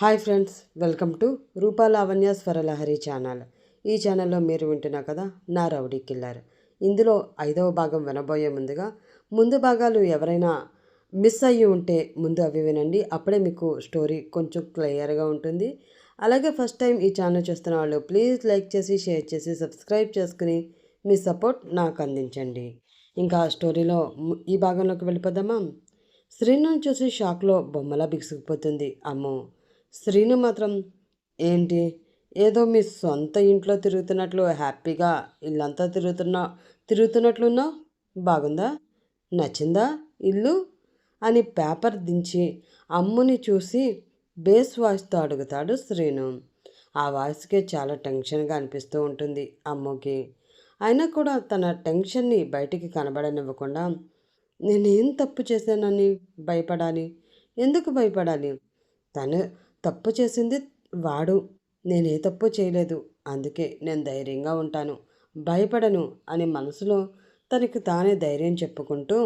Hi friends welcome to Rupa Lavanya Swaralahari channel. ఈ ఛానల్లో మీరు వింటున్నా కదా నా రౌడీ కిల్లర్. ఇందులో ఐదవ భాగం వినబోయే ముందుగా ముందు భాగాలు ఎవరైనా మిస్ అయ్యి ఉంటే ముందు అవి వినండి. అప్పుడే మీకు స్టోరీ కొంచెం క్లియర్గా ఉంటుంది. అలాగే ఫస్ట్ టైం ఈ ఛానల్ చూస్తున్న వాళ్ళు ప్లీజ్ లైక్ చేసి షేర్ చేసి సబ్స్క్రైబ్ చేసుకుని మీ సపోర్ట్ నాకు అందించండి. ఇంకా స్టోరీలో ఈ భాగంలోకి వెళ్ళిపోదామా? శ్రీను చూసి షాక్లో బొమ్మలా బిగుసుకుపోతుంది. అమ్మో! శ్రీను మాత్రం ఏంటి? ఏదో మీ సొంత ఇంట్లో తిరుగుతున్నట్లు హ్యాపీగా ఇల్లంతా తిరుగుతున్నా తిరుగుతున్నట్లున్నా బాగుందా? నచ్చిందా ఇల్లు? అని పేపర్ దించి అమ్ముని చూసి బేస్ వాయిస్తో అడుగుతాడు శ్రీను. ఆ వాయిస్కే చాలా టెన్షన్గా అనిపిస్తూ ఉంటుంది అమ్ముకి. అయినా కూడా తన టెన్షన్ని బయటికి కనబడనివ్వకుండా నేనేం తప్పు చేశానని భయపడాలి? ఎందుకు భయపడాలి? తను తప్పు చేసింది వాడు. నేనే తప్పు చేయలేదు. అందుకే నేను ధైర్యంగా ఉంటాను. భయపడను అని మనసులో తనకి తానే ధైర్యం చెప్పుకుంటూ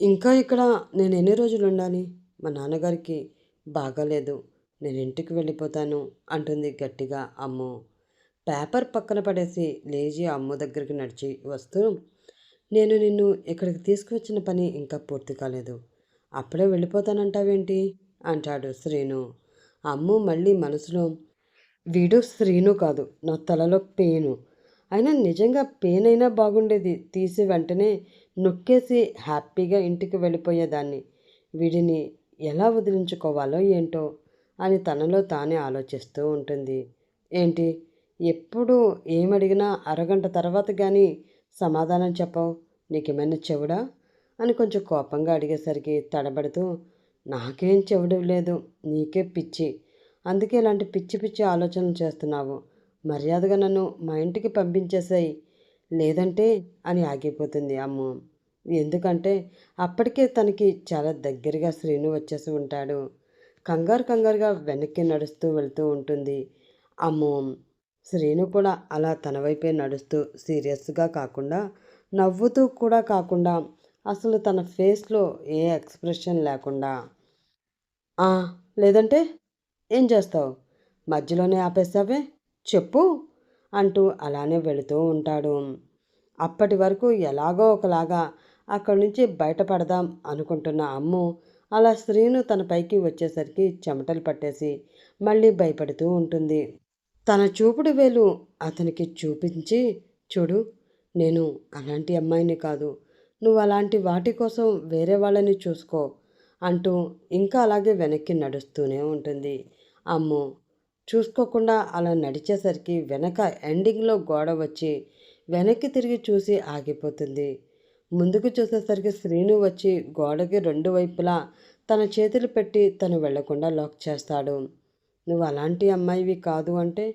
ఇంకా ఇక్కడ నేను ఎన్ని రోజులు ఉండాలి? మా నాన్నగారికి బాగాలేదు. నేను ఇంటికి వెళ్ళిపోతాను అంటుంది గట్టిగా అమ్ము. పేపర్ పక్కన పడేసి లేచి అమ్ము దగ్గరికి నడిచి వస్తూ నేను నిన్ను ఇక్కడికి తీసుకువచ్చిన పని ఇంకా పూర్తి కాలేదు. అప్పుడే వెళ్ళిపోతానంటావేంటి? అంటాడు శ్రీను. అమ్ము మళ్ళీ మనసులో వీడు శ్రీను కాదు నా తలలో పెయిను అయినా నిజంగా పెయిన్ అయినా బాగుండేది. తీసి వెంటనే నొక్కేసి హ్యాపీగా ఇంటికి వెళ్ళిపోయేదాన్ని. వీడిని ఎలా వదిలించుకోవాలో ఏంటో? అని తనలో తానే ఆలోచిస్తూ ఉంటుంది. ఏంటి? ఎప్పుడు ఏమడిగినా అరగంట తర్వాత కానీ సమాధానం చెప్పవు? నీకేమైనా చెవుడా? అని కొంచెం కోపంగా అడిగేసరికి తడబడుతూ నాకేం చెవడం లేదు నీకే పిచ్చి. అందుకే ఇలాంటి పిచ్చి పిచ్చి ఆలోచనలు చేస్తున్నావు. మర్యాదగా నన్ను మా ఇంటికి పంపించేసాయి. లేదంటే అని ఆగిపోతుంది అమ్ము. ఎందుకంటే అప్పటికే తనకి చాలా దగ్గరగా శ్రీను వచ్చేసి ఉంటాడు. కంగారు కంగారుగా వెనక్కి నడుస్తూ వెళ్తూ ఉంటుంది. అమ్మో! శ్రీను కూడా అలా తన వైపే నడుస్తూ సీరియస్గా కాకుండా నవ్వుతూ కూడా కాకుండా అసలు తన ఫేస్లో ఏ ఎక్స్ప్రెషన్ లేకుండా లేదంటే ఏం చేస్తావు? మధ్యలోనే ఆపేస్తావే? చెప్పు అంటూ అలానే వెళుతూ ఉంటాడు. అప్పటి వరకు ఎలాగో ఒకలాగా అక్కడి నుంచి బయటపడదాం అనుకుంటున్న అమ్ము అలా స్త్రీను తన పైకి వచ్చేసరికి చెమటలు పట్టేసి మళ్ళీ భయపడుతూ ఉంటుంది. తన చూపుడు వేలు అతనికి చూపించి చూడు నేను అలాంటి అమ్మాయిని కాదు. నువ్వు అలాంటి వాటి కోసం వేరే వాళ్ళని చూసుకో. అంటూ ఇంకా అలాగే వెనక్కి నడుస్తూనే ఉంటుంది. అమ్ము! చూసుకోకుండా అలా నడిచేసరికి వెనక ఎండింగ్లో గోడ వచ్చి వెనక్కి తిరిగి చూసి ఆగిపోతుంది. ముందుకు చూసేసరికి శ్రీను వచ్చి గోడకి రెండు వైపులా తన చేతులు పెట్టి తను వెళ్ళకుండా లాక్ చేస్తాడు. నువ్వు అలాంటి అమ్మాయివి కాదు అంటే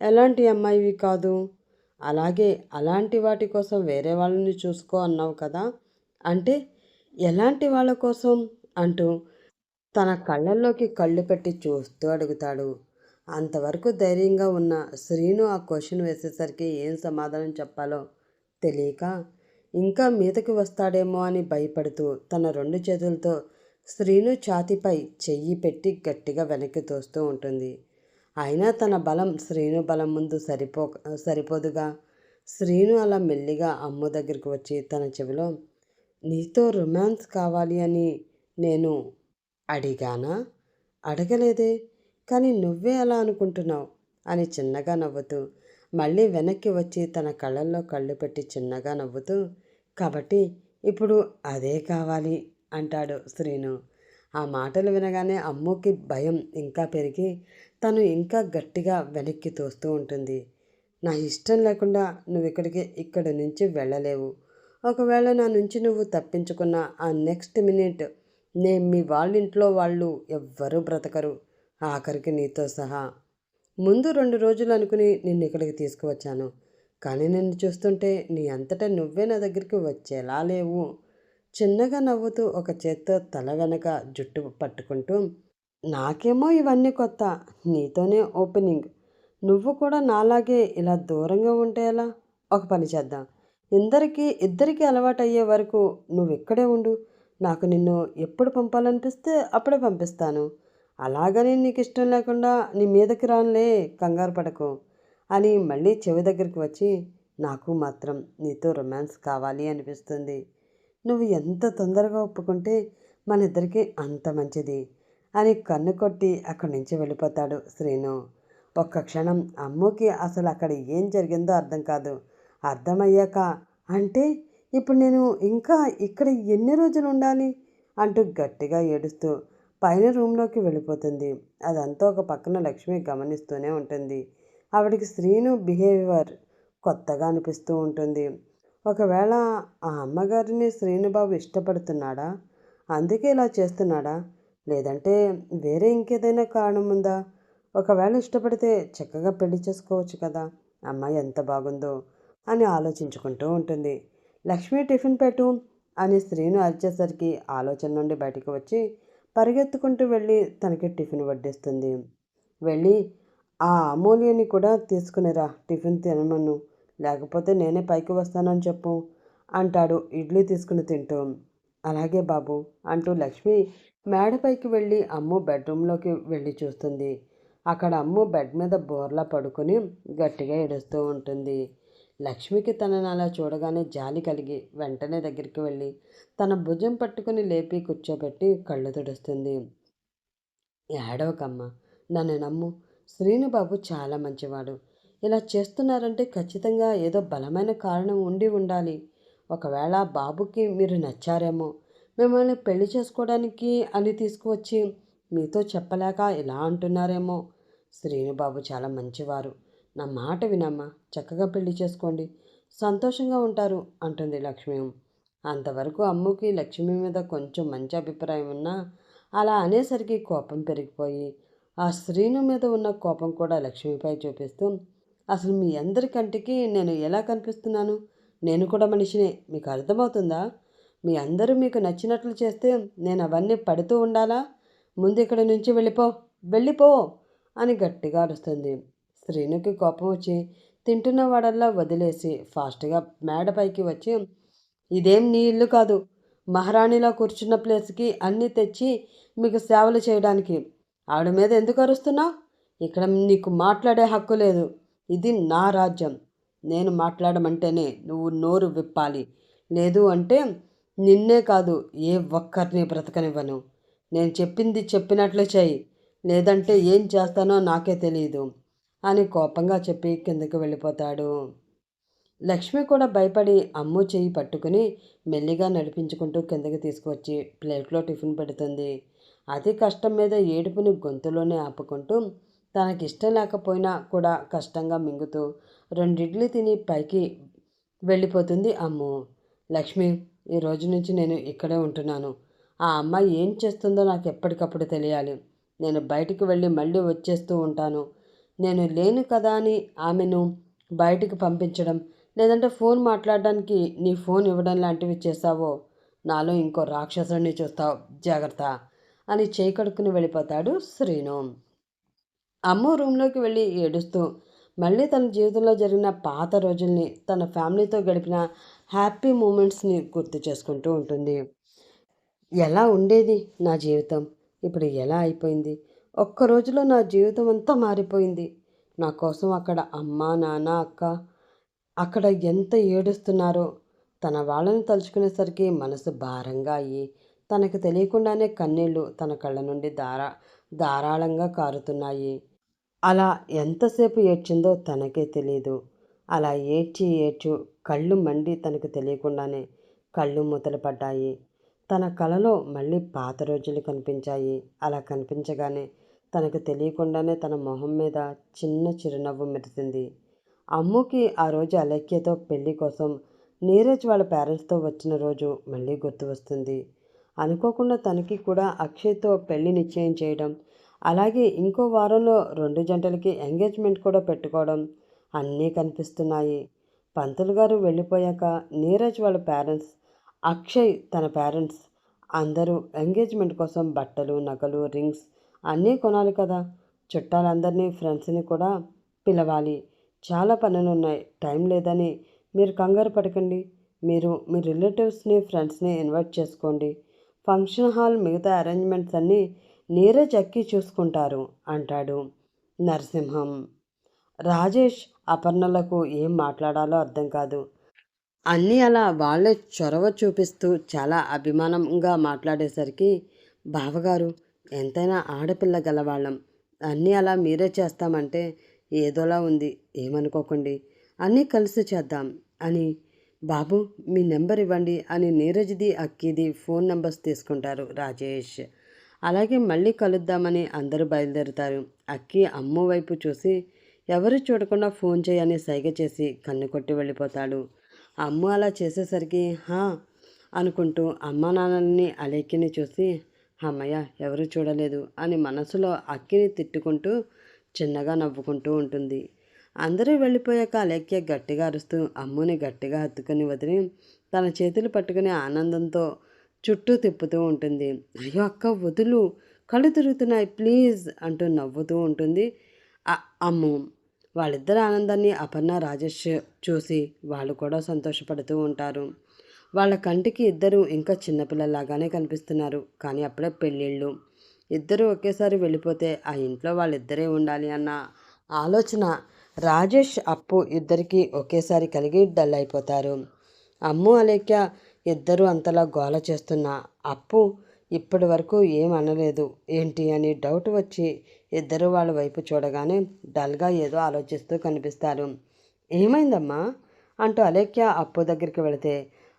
ఎలాంటి అమ్మాయివి కాదు? అలాగే అలాంటి వాటి కోసం వేరే వాళ్ళని చూసుకో అన్నావు కదా? అంటే ఎలాంటి వాళ్ళ కోసం? అంటూ తన కళ్ళల్లోకి కళ్ళు పెట్టి చూస్తూ అడుగుతాడు. అంతవరకు ధైర్యంగా ఉన్న శ్రీను ఆ క్వశ్చన్ వేసేసరికి ఏం సమాధానం చెప్పాలో తెలియక ఇంకా మీదకి వస్తాడేమో అని భయపడుతూ తన రెండు చేతులతో శ్రీను ఛాతిపై చెయ్యి పెట్టి గట్టిగా వెనక్కి తోస్తూ ఉంటుంది. అయినా తన బలం శ్రీను బలం ముందు సరిపో సరిపోదుగా. శ్రీను అలా మెల్లిగా అమ్మ దగ్గరికి వచ్చి తన చెవిలో నీతో రొమాన్స్ కావాలి అని నేను అడిగానా? అడగలేదే. కానీ నువ్వే అలా అనుకుంటున్నావు అని చిన్నగా నవ్వుతూ మళ్ళీ వెనక్కి వచ్చి తన కళ్ళల్లో కళ్ళు పెట్టి చిన్నగా నవ్వుతూ కాబట్టి ఇప్పుడు అదే కావాలి అంటాడు శ్రీను. ఆ మాటలు వినగానే అమ్ముకి భయం ఇంకా పెరిగి తను ఇంకా గట్టిగా వెనక్కి తోస్తూ ఉంటుంది. నా ఇష్టం లేకుండా నువ్వు ఇక్కడికి ఇక్కడి నుంచి వెళ్ళలేవు. ఒకవేళ నా నుంచి నువ్వు తప్పించుకున్న ఆ నెక్స్ట్ మినిట్ నేను మీ వాళ్ళ ఇంట్లో వాళ్ళు ఎవ్వరూ బ్రతకరు. ఆఖరికి నీతో సహా. ముందు రెండు రోజులు అనుకుని నిన్ను ఇక్కడికి తీసుకువచ్చాను. కానీ నిన్ను చూస్తుంటే నీ అంతటా నువ్వే నా దగ్గరికి వచ్చేలా లేవు. చిన్నగా నవ్వుతూ ఒక చేత్తో తల వెనక జుట్టు పట్టుకుంటూ నాకేమో ఇవన్నీ కొత్త. నీతోనే ఓపెనింగ్. నువ్వు కూడా నాలాగే ఇలా దూరంగా ఉంటే ఎలా? ఒక పని చేద్దాం. ఇందరికీ ఇద్దరికీ అలవాటు అయ్యే వరకు నువ్వు ఇక్కడే ఉండు. నాకు నిన్ను ఎప్పుడు పంపాలనిపిస్తే అప్పుడే పంపిస్తాను. అలాగని నీకు ఇష్టం లేకుండా నీ మీదకి రానులే కంగారు పడకు అని మళ్ళీ చెవి దగ్గరికి వచ్చి నాకు మాత్రం నీతో రొమాన్స్ కావాలి అనిపిస్తుంది. నువ్వు ఎంత తొందరగా ఒప్పుకుంటే మన ఇద్దరికి అంత మంచిది అని కన్ను కొట్టి అక్కడి నుంచి వెళ్ళిపోతాడు శ్రీను. ఒక్క క్షణం అమ్ముకి అసలు అక్కడ ఏం జరిగిందో అర్థం కాదు. అర్థమయ్యాక అంటే ఇప్పుడు నేను ఇంకా ఇక్కడ ఎన్ని రోజులు ఉండాలి? అంటూ గట్టిగా ఏడుస్తూ పైన రూమ్లోకి వెళ్ళిపోతుంది. అదంతా ఒక పక్కన లక్ష్మి గమనిస్తూనే ఉంటుంది. ఆవిడికి శ్రీను బిహేవియర్ కొత్తగా అనిపిస్తూ ఉంటుంది. ఒకవేళ ఆ అమ్మగారిని శ్రీనుబాబు ఇష్టపడుతున్నాడా? అందుకే ఇలా చేస్తున్నాడా? లేదంటే వేరే ఇంకేదైనా కారణం ఉందా? ఒకవేళ ఇష్టపడితే చక్కగా పెళ్ళి చేసుకోవచ్చు కదా? అమ్మాయి ఎంత బాగుందో అని ఆలోచించుకుంటూ ఉంటుంది. లక్ష్మి టిఫిన్ పెట్టు అని స్త్రీను అరిచేసరికి ఆలోచన నుండి బయటకు వచ్చి పరిగెత్తుకుంటూ వెళ్ళి తనకి టిఫిన్ వడ్డిస్తుంది. వెళ్ళి ఆ అమూల్యని కూడా తీసుకునిరా టిఫిన్ తినమను. లేకపోతే నేనే పైకి వస్తానని చెప్పు అంటాడు ఇడ్లీ తీసుకుని తింటూ. అలాగే బాబు అంటూ లక్ష్మి మేడపైకి వెళ్ళి అమ్ము బెడ్రూమ్లోకి వెళ్ళి చూస్తుంది. అక్కడ అమ్ము బెడ్ మీద బోర్లా పడుకొని గట్టిగా ఏడుస్తూ ఉంటుంది. లక్ష్మికి తనని అలా చూడగానే జాలి కలిగి వెంటనే దగ్గరికి వెళ్ళి తన భుజం పట్టుకుని లేపి కూర్చోబెట్టి కళ్ళు తుడుస్తుంది. ఏడవకమ్మ నన్ను నమ్ము. శ్రీనుబాబు చాలా మంచివాడు. ఇలా చేస్తున్నారంటే ఖచ్చితంగా ఏదో బలమైన కారణం ఉండి ఉండాలి. ఒకవేళ బాబుకి మీరు నచ్చారేమో మిమ్మల్ని పెళ్ళి చేసుకోవడానికి అని తీసుకువచ్చి మీతో చెప్పలేక ఇలా అంటున్నారేమో. శ్రీనుబాబు చాలా మంచివారు. నా మాట వినమ్మా. చక్కగా పెళ్ళి చేసుకోండి. సంతోషంగా ఉంటారు అంటుంది లక్ష్మి. అంతవరకు అమ్ముకి లక్ష్మి మీద కొంచెం మంచి అభిప్రాయం ఉన్నా అలా అనేసరికి కోపం పెరిగిపోయి ఆ శ్రీను మీద ఉన్న కోపం కూడా లక్ష్మిపై చూపిస్తూ అసలు మీ అందరి కంటికి నేను ఎలా కనిపిస్తున్నాను? నేను కూడా మనిషినే. మీకు అర్థమవుతుందా? మీ అందరూ మీకు నచ్చినట్లు చేస్తే నేను అవన్నీ పడుతూ ఉండాలా? ముందు ఇక్కడి నుంచి వెళ్ళిపో. వెళ్ళిపో అని గట్టిగా అరుస్తుంది. స్త్రీనికి కోపం వచ్చి తింటున్న వాడల్లా వదిలేసి ఫాస్ట్గా మేడపైకి వచ్చి ఇదేం నీ ఇల్లు కాదు. మహారాణిలా కూర్చున్న ప్లేస్కి అన్నీ తెచ్చి మీకు సేవలు చేయడానికి. ఆవిడ మీద ఎందుకు అరుస్తున్నావు ఇక్కడ నీకు మాట్లాడే హక్కు లేదు. ఇది నా రాజ్యం. నేను మాట్లాడమంటేనే నువ్వు నోరు విప్పాలి. లేదు అంటే నిన్నే కాదు ఏ ఒక్కరిని బ్రతకనివ్వను. నేను చెప్పింది చెప్పినట్లు చేయి లేదంటే ఏం చేస్తానో నాకే తెలియదు అని కోపంగా చెప్పి కిందకి వెళ్ళిపోతాడు. లక్ష్మి కూడా భయపడి అమ్ము చెయ్యి పట్టుకుని మెల్లిగా నడిపించుకుంటూ కిందకి తీసుకువచ్చి ప్లేట్లో టిఫిన్ పెడుతుంది. అతి కష్టం మీద ఏడుపుని గొంతులోనే ఆపుకుంటూ తనకిష్టం లేకపోయినా కూడా కష్టంగా మింగుతూ రెండిడ్లు తిని పైకి వెళ్ళిపోతుంది అమ్ము. లక్ష్మి ఈ రోజు నుంచి నేను ఇక్కడే ఉంటున్నాను. ఆ అమ్మాయి ఏం చేస్తుందో నాకు ఎప్పటికప్పుడు తెలియాలి. నేను బయటికి వెళ్ళి మళ్ళీ వచ్చేస్తూ ఉంటాను. నేను లేను కదా అని ఆమెను బయటికి పంపించడం. లేదంటే ఫోన్ మాట్లాడడానికి నీ ఫోన్ ఇవ్వడం లాంటివి చేస్తావో నాలో ఇంకో రాక్షసుని చూస్తావు. జాగ్రత్త అని చేకడుకుని వెళ్ళిపోతాడు శ్రీను. అమ్మ రూమ్లోకి వెళ్ళి ఏడుస్తూ మళ్ళీ తన జీవితంలో జరిగిన పాత రోజుల్ని తన ఫ్యామిలీతో గడిపిన హ్యాపీ మూమెంట్స్ని గుర్తు చేసుకుంటూ ఉంటుంది. ఎలా ఉండేది నా జీవితం? ఇప్పుడు ఎలా అయిపోయింది? ఒక్క రోజులో నా జీవితం అంతా మారిపోయింది. నా కోసం అక్కడ అమ్మ నాన్న అక్క అక్కడ ఎంత ఏడుస్తున్నారో తన వాళ్ళని తలుచుకునేసరికి మనసు భారంగా అయ్యి తనకు తెలియకుండానే కన్నీళ్ళు తన కళ్ళ నుండి ధారా ధారాళంగా కారుతున్నాయి. అలా ఎంతసేపు ఏడ్చిందో తనకే తెలియదు అలా ఏడ్చి ఏడ్చు కళ్ళు మండి తనకు తెలియకుండానే కళ్ళు మూతలు పడ్డాయి. తన కలలో మళ్ళీ పాత రోజులు కనిపించాయి. అలా కనిపించగానే తనకు తెలియకుండానే తన మొహం మీద చిన్న చిరునవ్వు మెరిసింది. అమ్ముకి ఆ రోజు అలక్యతో పెళ్ళి కోసం నీరజ్ వాళ్ళ పేరెంట్స్తో వచ్చిన రోజు మళ్ళీ గుర్తు వస్తుంది. అనుకోకుండా తనకి కూడా అక్షయ్తో పెళ్ళి నిశ్చయం చేయడం అలాగే ఇంకో వారంలో రెండు జంటలకి ఎంగేజ్మెంట్ కూడా పెట్టుకోవడం అన్నీ కనిపిస్తున్నాయి. పంతులు గారు వెళ్ళిపోయాక నీరజ్ వాళ్ళ పేరెంట్స్ అక్షయ్ తన పేరెంట్స్ అందరూ ఎంగేజ్మెంట్ కోసం బట్టలు నగలు రింగ్స్ అన్నీ కొనాలి కదా. చుట్టాలందరినీ ఫ్రెండ్స్ని కూడా పిలవాలి. చాలా పనులు ఉన్నాయి టైం లేదని మీరు కంగారు పడకండి. మీరు మీ రిలేటివ్స్ని ఫ్రెండ్స్ని ఇన్వైట్ చేసుకోండి. ఫంక్షన్ హాల్ మిగతా అరేంజ్మెంట్స్ అన్నీ నీరే చెక్కి చూసుకుంటారు అంటాడు నరసింహం. రాజేష్ అపర్ణలకు ఏం మాట్లాడాలో అర్థం కాదు. అన్నీ అలా వాళ్ళే చొరవ చూపిస్తూ చాలా అభిమానంగా మాట్లాడేసరికి బావగారు ఎంతైనా ఆడపిల్ల గలవాళ్ళం. అన్నీ అలా మీరే చేస్తామంటే ఏదోలా ఉంది. ఏమనుకోకండి. అన్నీ కలిసి చేద్దాం అని. బాబు మీ నెంబర్ ఇవ్వండి అని నీరజ్ది అక్కిది ఫోన్ నెంబర్స్ తీసుకుంటారు రాజేష్. అలాగే మళ్ళీ కలుద్దామని అందరూ బయలుదేరుతారు. అక్కి అమ్మ వైపు చూసి ఎవరు చూడకుండా ఫోన్ చేయని సైగ చేసి కన్ను కొట్టి వెళ్ళిపోతాడు. అమ్మ అలా చేసేసరికి హా అనుకుంటూ అమ్మ నాన్నల్ని అలెక్కిని చూసి అమ్మయ్య ఎవరు చూడలేదు అని మనసులో అక్కిని తిట్టుకుంటూ చిన్నగా నవ్వుకుంటూ ఉంటుంది. అందరూ వెళ్ళిపోయాక అలెక్య గట్టిగా అరుస్తూ అమ్ముని గట్టిగా హత్తుకుని వదిలి తన చేతులు పట్టుకుని ఆనందంతో చుట్టూ తిప్పుతూ ఉంటుంది. అయ్యో అక్క వదులు కళ్ళు తిరుగుతున్నాయి ప్లీజ్ అంటూ నవ్వుతూ ఉంటుంది అమ్ము. వాళ్ళిద్దరి ఆనందాన్ని అపర్ణ రాజేష్ చూసి వాళ్ళు కూడా సంతోషపడుతూ ఉంటారు. వాళ్ళ కంటికి ఇద్దరు ఇంకా చిన్నపిల్లలాగానే కనిపిస్తున్నారు. కానీ అప్పుడే పెళ్ళిళ్ళు. ఇద్దరు ఒకేసారి వెళ్ళిపోతే ఆ ఇంట్లో వాళ్ళిద్దరే ఉండాలి అన్న ఆలోచన రాజేష్ అప్పు ఇద్దరికి ఒకేసారి కలిగి డల్ అయిపోతారు అమ్ము అలేఖ్య ఇద్దరు అంతలా గోల చేస్తున్న అప్పు ఇప్పటి వరకు ఏం అనలేదు ఏంటి అని డౌట్ వచ్చి ఇద్దరు వాళ్ళ వైపు చూడగానే డల్గా ఏదో ఆలోచిస్తూ కనిపిస్తారు. ఏమైందమ్మా? అంటూ అలేఖ్య అప్పు దగ్గరికి వెళితే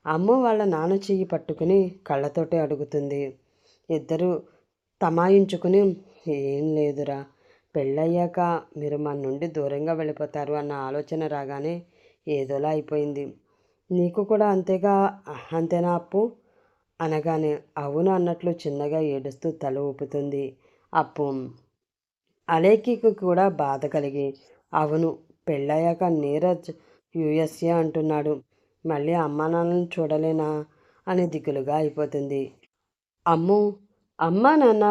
అమ్మ వాళ్ళ నాన్న చెయ్యి పట్టుకుని కళ్ళతోటే అడుగుతుంది. ఇద్దరు తమాయించుకుని ఏం లేదురా పెళ్ళయ్యాక మీరు మన నుండి దూరంగా వెళ్ళిపోతారు అన్న ఆలోచన రాగానే ఏదోలా అయిపోయింది. నీకు కూడా అంతేగా అంతేనా అప్పు? అనగానే అవును అన్నట్లు చిన్నగా ఏడుస్తూ తల ఊపుతుంది అప్పు. అలేఖికి కూడా బాధ కలిగి అవును పెళ్ళయ్యాక నీరజ్ యుఎస్ఏ అంటున్నాడు. మళ్ళీ అమ్మానాన్నలను చూడలేనా? అని దిగులుగా అయిపోతుంది. అమ్ము అమ్మా నాన్న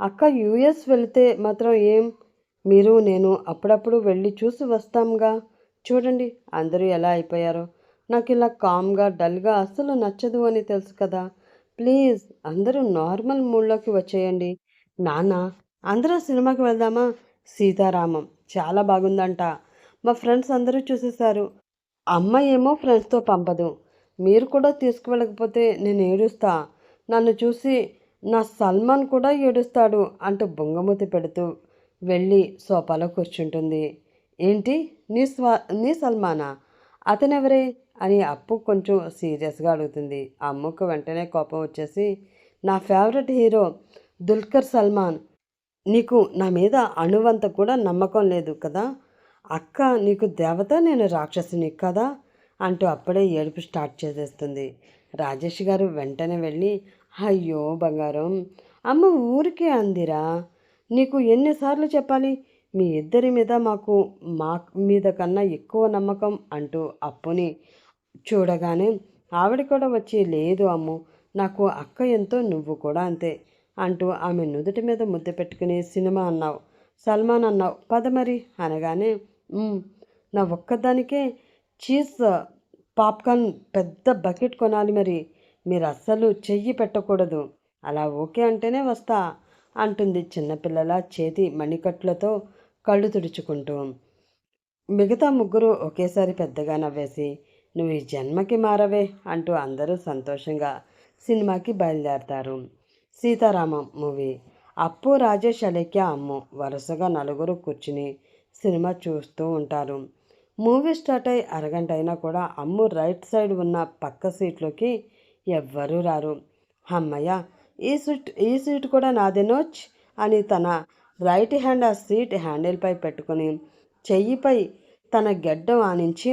అక్క యుఎస్ వెళితే మాత్రం ఏం? మీరు నేను అప్పుడప్పుడు వెళ్ళి చూసి వస్తాంగా. చూడండి అందరూ ఎలా అయిపోయారో. నాకు ఇలా కామ్గా డల్గా అస్సలు నచ్చదు అని తెలుసు కదా. ప్లీజ్ అందరూ నార్మల్ మూడ్లోకి వచ్చేయండి. నాన్న అందరూ సినిమాకి వెళ్దామా? సీతారామం చాలా బాగుందంట. మా ఫ్రెండ్స్ అందరూ చూసేశారు. అమ్మ ఏమో ఫ్రెండ్స్తో పంపదు. మీరు కూడా తీసుకువెళ్ళకపోతే నేను ఏడుస్తా. నన్ను చూసి నా సల్మాన్ కూడా ఏడుస్తాడు అంటూ బొంగమూతి పెడుతూ వెళ్ళి సోఫాలో కూర్చుంటుంది. ఏంటి? నీ స్వా నీ సల్మానా? అతనెవరే? అని అప్పు కొంచెం సీరియస్గా అడుగుతుంది. అమ్మకు వెంటనే కోపం వచ్చేసి నా ఫేవరెట్ హీరో దుల్కర్ సల్మాన్ నీకు నా మీద అణువంత కూడా నమ్మకం లేదు కదా? అక్క నీకు దేవత నేను రాక్షసుని కదా? అంటూ అప్పుడే ఏడుపు స్టార్ట్ చేసేస్తుంది. రాజేష్ గారు వెంటనే వెళ్ళి అయ్యో బంగారం అమ్మ ఊరికే అందిరా? నీకు ఎన్నిసార్లు చెప్పాలి? మీ ఇద్దరి మీద మాకు మా మీద కన్నా ఎక్కువ నమ్మకం అంటూ అప్పుని చూడగానే ఆవిడ కూడా వచ్చి లేదు అమ్ము నాకు అక్క ఎంతో నువ్వు కూడా అంతే అంటూ ఆమె నుదుటి మీద ముద్ద పెట్టుకుని సినిమా అన్నావు సల్మాన్ అన్నావు పద మరి అనగానే నా ఒక్కదానికే చీజ్ పాప్కార్న్ పెద్ద బకెట్ కొనాలి మరి. మీరు అస్సలు చెయ్యి పెట్టకూడదు. అలా ఓకే అంటేనే వస్తా అంటుంది చిన్నపిల్లల చేతి మణికట్లతో కళ్ళు తుడుచుకుంటూ. మిగతా ముగ్గురు ఒకేసారి పెద్దగా నవ్వేసి నువ్వు ఈ జన్మకి మారవే అంటూ అందరూ సంతోషంగా సినిమాకి బయలుదేరతారు. సీతారామం మూవీ. అప్పు రాజేష్ అలేఖ్య అమ్ము వరుసగా నలుగురు కూర్చుని సినిమా చూస్తూ ఉంటారు. మూవీ స్టార్ట్ అయ్యి అరగంట అయినా కూడా అమ్ము రైట్ సైడ్ ఉన్న పక్క సీట్లోకి ఎవ్వరూ రారు. అమ్మయ్య ఈ సీట్ ఈ సీట్ కూడా నాదేనోచ్ అని తన రైట్ హ్యాండ్ ఆ సీట్ హ్యాండిల్పై పెట్టుకుని చెయ్యిపై తన గెడ్డం ఆనించి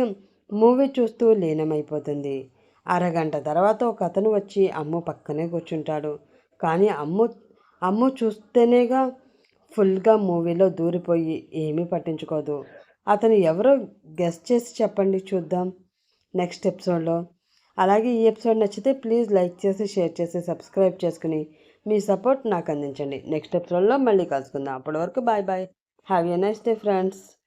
మూవీ చూస్తూ లీనమైపోతుంది. అరగంట తర్వాత ఒక అతను వచ్చి అమ్ము పక్కనే కూర్చుంటాడు. కానీ అమ్ము అమ్ము చూస్తేనేగా ఫుల్గా మూవీలో దూరిపోయి ఏమీ పట్టించుకోదు. అతను ఎవరో గెస్ట్ చేసి చెప్పండి చూద్దాం నెక్స్ట్ ఎపిసోడ్లో. అలాగే ఈ ఎపిసోడ్ నచ్చితే ప్లీజ్ లైక్ చేసి షేర్ చేసి సబ్స్క్రైబ్ చేసుకుని మీ సపోర్ట్ నాకు అందించండి. నెక్స్ట్ ఎపిసోడ్లో మళ్ళీ కలుసుకుందాం. అప్పటి వరకు bye bye. Have a nice day friends.